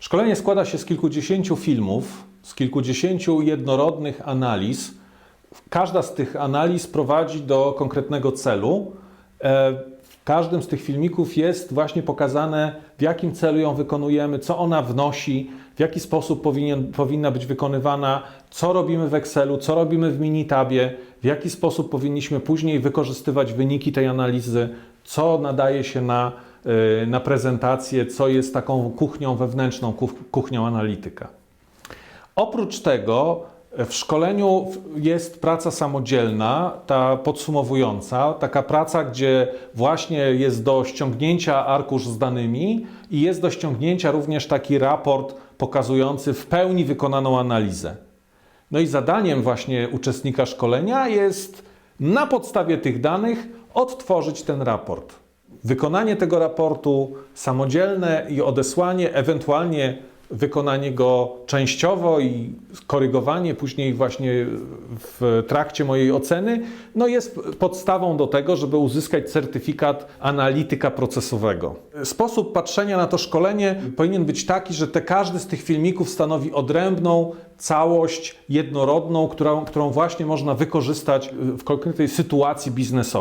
Szkolenie składa się z kilkudziesięciu filmów, z kilkudziesięciu jednorodnych analiz. Każda z tych analiz prowadzi do konkretnego celu. E, W każdym z tych filmików jest właśnie pokazane, w jakim celu ją wykonujemy, co ona wnosi, w jaki sposób powinien, powinna być wykonywana, co robimy w Excelu, co robimy w Minitabie, w jaki sposób powinniśmy później wykorzystywać wyniki tej analizy, co nadaje się na, na prezentację, co jest taką kuchnią wewnętrzną, kuch- kuchnią analityka. Oprócz tego e, w szkoleniu jest praca samodzielna, ta podsumowująca, taka praca, gdzie właśnie jest do ściągnięcia arkusz z danymi i jest do ściągnięcia również taki raport pokazujący w pełni wykonaną analizę. No i zadaniem właśnie uczestnika szkolenia jest na podstawie tych danych odtworzyć ten raport. Wykonanie tego raportu samodzielne i odesłanie, ewentualnie wykonanie go częściowo i korygowanie później właśnie w trakcie mojej oceny, no jest podstawą do tego, żeby uzyskać certyfikat analityka procesowego. Sposób patrzenia na to szkolenie powinien być taki, że te, każdy z tych filmików stanowi odrębną całość jednorodną, którą, którą właśnie można wykorzystać w konkretnej sytuacji biznesowej.